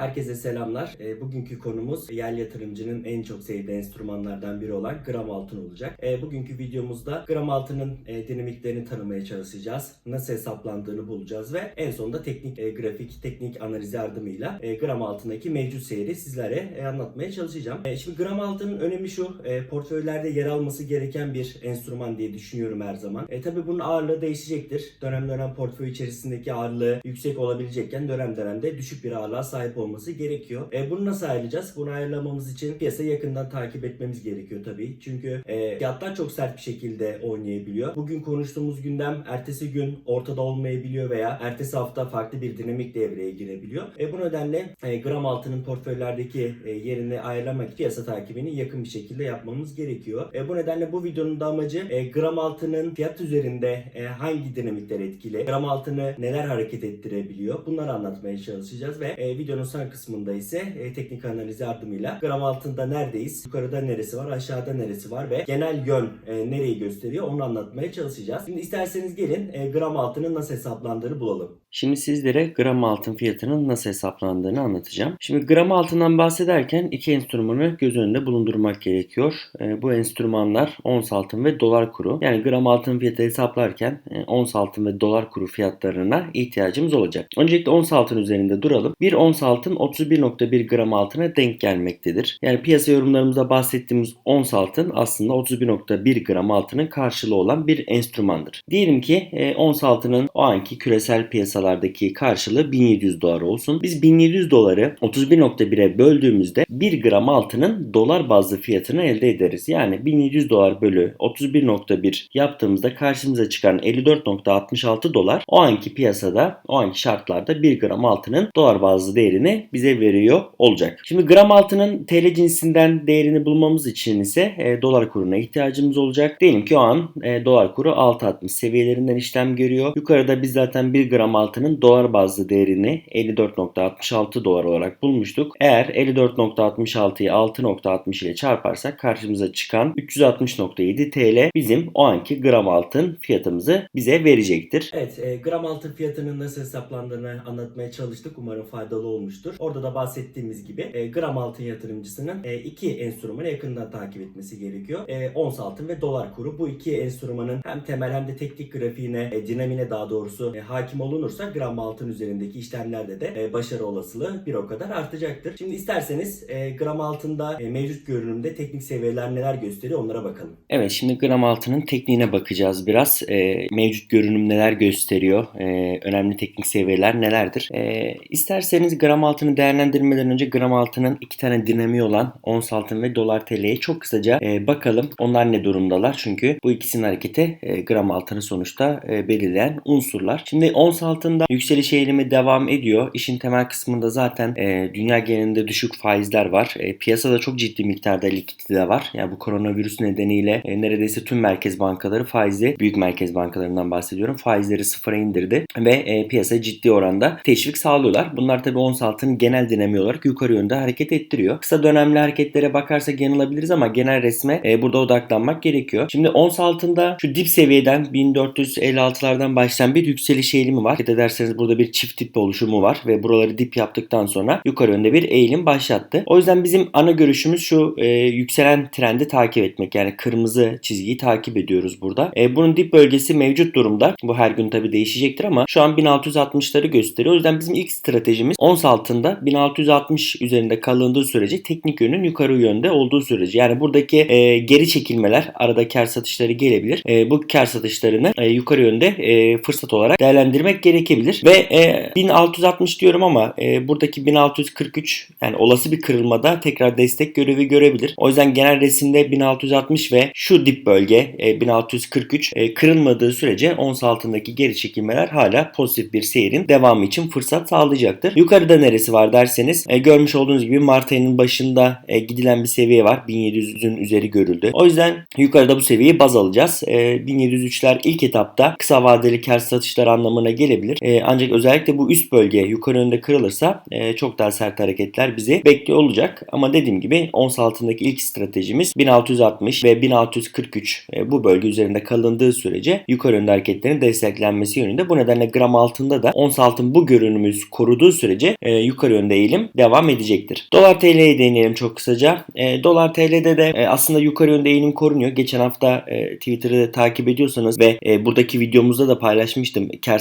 Herkese selamlar. E, bugünkü konumuz yerli yatırımcının en çok sevdiği enstrümanlardan biri olan gram altın olacak. E, bugünkü videomuzda gram altının e, dinamiklerini tanımaya çalışacağız. Nasıl hesaplandığını bulacağız ve en sonunda teknik e, grafik, teknik analiz yardımıyla e, gram altındaki mevcut seyri sizlere anlatmaya çalışacağım. Şimdi gram altının önemi şu, portföylerde yer alması gereken bir enstrüman diye düşünüyorum her zaman. E, tabii bunun ağırlığı değişecektir. Dönem dönem portföy içerisindeki ağırlığı yüksek olabilecekken dönem dönemde düşük bir ağırlığa sahip olması gerekiyor. E, bunu nasıl ayarlayacağız? Bunu ayarlamamız için piyasayı yakından takip etmemiz gerekiyor tabii. Çünkü e, fiyatlar çok sert bir şekilde oynayabiliyor. Bugün konuştuğumuz gündem ertesi gün ortada olmayabiliyor veya ertesi hafta farklı bir dinamik devreye girebiliyor. E, bu nedenle e, gram altının portföylerdeki e, yerini ayarlamak piyasa takibini yakın bir şekilde yapmamız gerekiyor. E, bu nedenle bu videonun da amacı e, gram altının fiyat üzerinde e, hangi dinamikler etkili, gram altını neler hareket ettirebiliyor bunları anlatmaya çalışacağız ve e, videonun son kısmında ise e, teknik analiz yardımıyla gram altında neredeyiz, yukarıda neresi var, aşağıda neresi var ve genel yön e, nereyi gösteriyor onu anlatmaya çalışacağız. Şimdi isterseniz gelin e, gram altının nasıl hesaplandığını bulalım. Şimdi sizlere gram altın fiyatının nasıl hesaplandığını anlatacağım. Şimdi gram altından bahsederken iki enstrümanı göz önünde bulundurmak gerekiyor. E, bu enstrümanlar ons altın ve dolar kuru. Yani gram altın fiyatı hesaplarken e, ons altın ve dolar kuru fiyatlarına ihtiyacımız olacak. Öncelikle ons altın üzerinde duralım. Bir ons altın 31.1 gram altına denk gelmektedir. Yani piyasa yorumlarımızda bahsettiğimiz ons altın aslında 31.1 gram altının karşılığı olan bir enstrümandır. Diyelim ki e, ons altının o anki küresel piyasalardaki karşılığı 1700 dolar olsun. Biz 1700 doları 31.1'e böldüğümüzde 1 gram altının dolar bazlı fiyatını elde ederiz. Yani 1700 dolar bölü 31.1 yaptığımızda karşımıza çıkan 54.66 dolar o anki piyasada o anki şartlarda 1 gram altının dolar bazlı değerini bize veriyor olacak. Şimdi gram altının TL cinsinden değerini bulmamız için ise e, dolar kuruna ihtiyacımız olacak. Diyelim ki o an e, dolar kuru 6.60 seviyelerinden işlem görüyor. Yukarıda biz zaten 1 gram altının dolar bazlı değerini 54.66 dolar olarak bulmuştuk. Eğer 54.66'yı 6.60 ile çarparsak karşımıza çıkan 360.7 TL bizim o anki gram altın fiyatımızı bize verecektir. Evet, e, gram altın fiyatının nasıl hesaplandığını anlatmaya çalıştık. Umarım faydalı olmuştur. Orada da bahsettiğimiz gibi e, gram altın yatırımcısının e, iki enstrümanı yakından takip etmesi gerekiyor. E, ons altın ve dolar kuru. Bu iki enstrümanın hem temel hem de teknik grafiğine, e, dinamine daha doğrusu e, hakim olunursa gram altın üzerindeki işlemlerde de e, başarı olasılığı bir o kadar artacaktır. Şimdi isterseniz e, gram altında e, mevcut görünümde teknik seviyeler neler gösteriyor onlara bakalım. Evet şimdi gram altının tekniğine bakacağız biraz. E, mevcut görünüm neler gösteriyor? E, önemli teknik seviyeler nelerdir? E, isterseniz gram altını değerlendirmeden önce gram altının iki tane dinamiği olan ons altın ve dolar TL'ye çok kısaca e, bakalım. Onlar ne durumdalar? Çünkü bu ikisinin hareketi e, gram altını sonuçta e, belirleyen unsurlar. Şimdi ons altında yükseliş eğilimi devam ediyor. İşin temel kısmında zaten e, dünya genelinde düşük faizler var. E, piyasada çok ciddi miktarda likidite var. Yani bu koronavirüs nedeniyle e, neredeyse tüm merkez bankaları faizi, büyük merkez bankalarından bahsediyorum, faizleri sıfıra indirdi ve e, piyasa ciddi oranda teşvik sağlıyorlar. Bunlar tabii ons altının genel dinamiği olarak yukarı yönde hareket ettiriyor. Kısa dönemli hareketlere bakarsak yanılabiliriz ama genel resme e, burada odaklanmak gerekiyor. Şimdi ons altında şu dip seviyeden 1456'lardan başlayan bir yükseliş eğilimi var. Dikkat ederseniz burada bir çift dip oluşumu var ve buraları dip yaptıktan sonra yukarı yönde bir eğilim başlattı. O yüzden bizim ana görüşümüz şu e, yükselen trendi takip etmek. Yani kırmızı çizgiyi takip ediyoruz burada. E, bunun dip bölgesi mevcut durumda. Bu her gün tabi değişecektir ama şu an 1660'ları gösteriyor. O yüzden bizim ilk stratejimiz ons altında 1660 üzerinde kalındığı sürece teknik yönün yukarı yönde olduğu sürece. Yani buradaki e, geri çekilmeler arada kar satışları gelebilir. E, bu kar satışlarını e, yukarı yönde e, fırsat olarak değerlendirmek gerekebilir. Ve e, 1660 diyorum ama e, buradaki 1643 yani olası bir kırılmada tekrar destek görevi görebilir. O yüzden genel resimde 1660 ve şu dip bölge e, 1643 e, kırılmadığı sürece ons altındaki geri çekilmeler hala pozitif bir seyrin devamı için fırsat sağlayacaktır. Yukarıda neresi var derseniz e, görmüş olduğunuz gibi Mart ayının başında e, gidilen bir seviye var. 1700'ün üzeri görüldü. O yüzden yukarıda bu seviyeyi baz alacağız. E, 1703'ler ilk etapta kısa vadeli kar satışlar anlamına gelebilir. Olabilir. E, ancak özellikle bu üst bölge yukarı yönde kırılırsa e, çok daha sert hareketler bizi bekliyor olacak. Ama dediğim gibi ons altındaki ilk stratejimiz 1660 ve 1643 e, bu bölge üzerinde kalındığı sürece yukarı yönde hareketlerin desteklenmesi yönünde. Bu nedenle gram altında da ons altın bu görünümümüz koruduğu sürece e, yukarı yönde eğilim devam edecektir. Dolar TL'ye değinelim çok kısaca. E, Dolar TL'de de e, aslında yukarı yönde eğilim korunuyor. Geçen hafta e, Twitter'ı takip ediyorsanız ve e, buradaki videomuzda da paylaşmıştım kar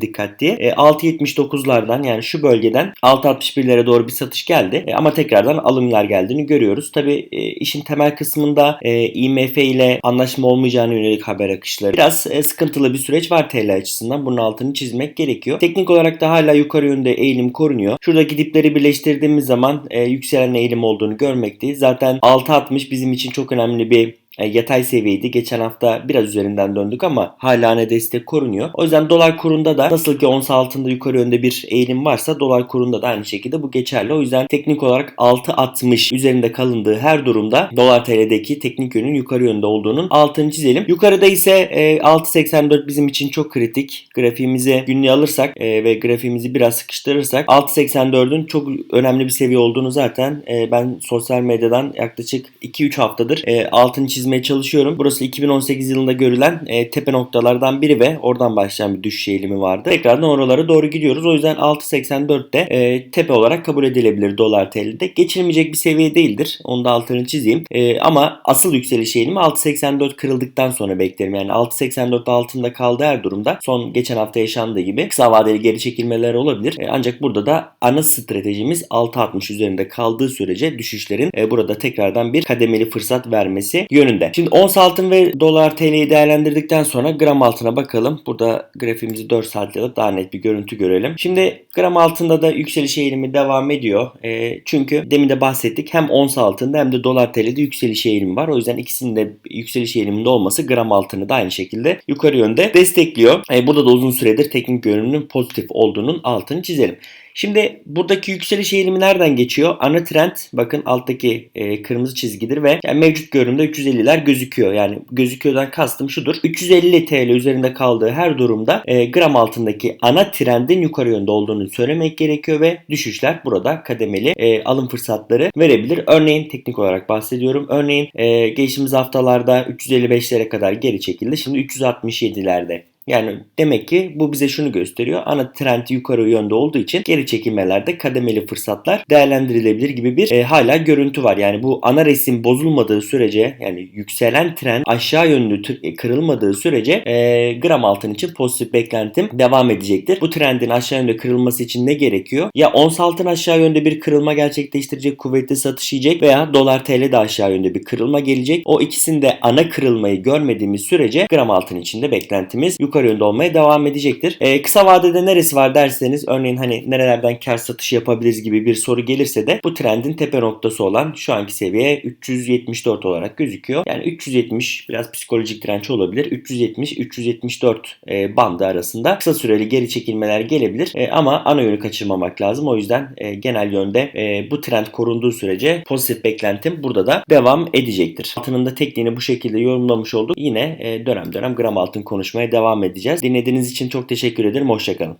dikkat diye. E, 6.79'lardan yani şu bölgeden 6.61'lere doğru bir satış geldi. E, ama tekrardan alımlar geldiğini görüyoruz. Tabi e, işin temel kısmında e, IMF ile anlaşma olmayacağını yönelik haber akışları. Biraz e, sıkıntılı bir süreç var TL açısından. Bunun altını çizmek gerekiyor. Teknik olarak da hala yukarı yönde eğilim korunuyor. Şuradaki dipleri birleştirdiğimiz zaman e, yükselen eğilim olduğunu görmekteyiz. Zaten 6.60 bizim için çok önemli bir yatay seviyeydi. Geçen hafta biraz üzerinden döndük ama hala ne destek korunuyor. O yüzden dolar kurunda da nasıl ki ons altında yukarı yönde bir eğilim varsa dolar kurunda da aynı şekilde bu geçerli. O yüzden teknik olarak 6.60 üzerinde kalındığı her durumda dolar TL'deki teknik yönün yukarı yönde olduğunun altını çizelim. Yukarıda ise e, 6.84 bizim için çok kritik. Grafiğimizi günlüğe alırsak e, ve grafiğimizi biraz sıkıştırırsak 6.84'ün çok önemli bir seviye olduğunu zaten e, ben sosyal medyadan yaklaşık 2-3 haftadır e, altını çizmeye çalışıyorum. Burası 2018 yılında görülen e, tepe noktalardan biri ve oradan başlayan bir düşüş eğilimi vardı. Tekrardan oralara doğru gidiyoruz. O yüzden 6.84'te e, tepe olarak kabul edilebilir dolar TL'de. Geçilmeyecek bir seviye değildir. Onu da altını çizeyim. E, ama asıl yükseliş eğilimi 6.84 kırıldıktan sonra beklerim. Yani 6.84 altında kaldığı her durumda son geçen hafta yaşandığı gibi kısa vadeli geri çekilmeler olabilir. E, ancak burada da ana stratejimiz 6.60 üzerinde kaldığı sürece düşüşlerin e, burada tekrardan bir kademeli fırsat vermesi yönünde. Şimdi ons altın ve dolar TL'yi değerlendirdikten sonra gram altına bakalım. Burada grafiğimizi 4 saatle alıp daha net bir görüntü görelim. Şimdi gram altında da yükseliş eğilimi devam ediyor. E, çünkü demin de bahsettik hem ons altında hem de dolar TL'de yükseliş eğilimi var. O yüzden ikisinin de yükseliş eğiliminde olması gram altını da aynı şekilde yukarı yönde destekliyor. E, burada da uzun süredir teknik görünümün pozitif olduğunun altını çizelim. Şimdi buradaki yükseliş eğilimi nereden geçiyor? Ana trend bakın alttaki e, kırmızı çizgidir ve yani mevcut görünümde 350'ler gözüküyor. Yani gözüküyordan kastım şudur. 350 TL üzerinde kaldığı her durumda e, gram altındaki ana trendin yukarı yönde olduğunu söylemek gerekiyor ve düşüşler burada kademeli e, alım fırsatları verebilir. Örneğin teknik olarak bahsediyorum. Örneğin e, geçtiğimiz haftalarda 355'lere kadar geri çekildi. Şimdi 367'lerde. Yani demek ki bu bize şunu gösteriyor. Ana trend yukarı yönde olduğu için geri çekilmelerde kademeli fırsatlar değerlendirilebilir gibi bir e, hala görüntü var. Yani bu ana resim bozulmadığı sürece yani yükselen trend aşağı yönlü e, kırılmadığı sürece e, gram altın için pozitif beklentim devam edecektir. Bu trendin aşağı yönde kırılması için ne gerekiyor? Ya ons altın aşağı yönde bir kırılma gerçekleştirecek, kuvvetli satış yiyecek veya dolar TL de aşağı yönde bir kırılma gelecek. O ikisinde ana kırılmayı görmediğimiz sürece gram altın içinde beklentimiz yukarı yönde olmaya devam edecektir. Ee, kısa vadede neresi var derseniz örneğin hani nerelerden kar satışı yapabiliriz gibi bir soru gelirse de bu trendin tepe noktası olan şu anki seviye 374 olarak gözüküyor. Yani 370 biraz psikolojik direnç olabilir. 370-374 e, bandı arasında kısa süreli geri çekilmeler gelebilir. E, ama ana yönü kaçırmamak lazım. O yüzden e, genel yönde e, bu trend korunduğu sürece pozitif beklentim burada da devam edecektir. Altının da tekniğini bu şekilde yorumlamış olduk. Yine e, dönem dönem gram altın konuşmaya devam edeceğiz. Dinlediğiniz için çok teşekkür ederim. Hoşçakalın.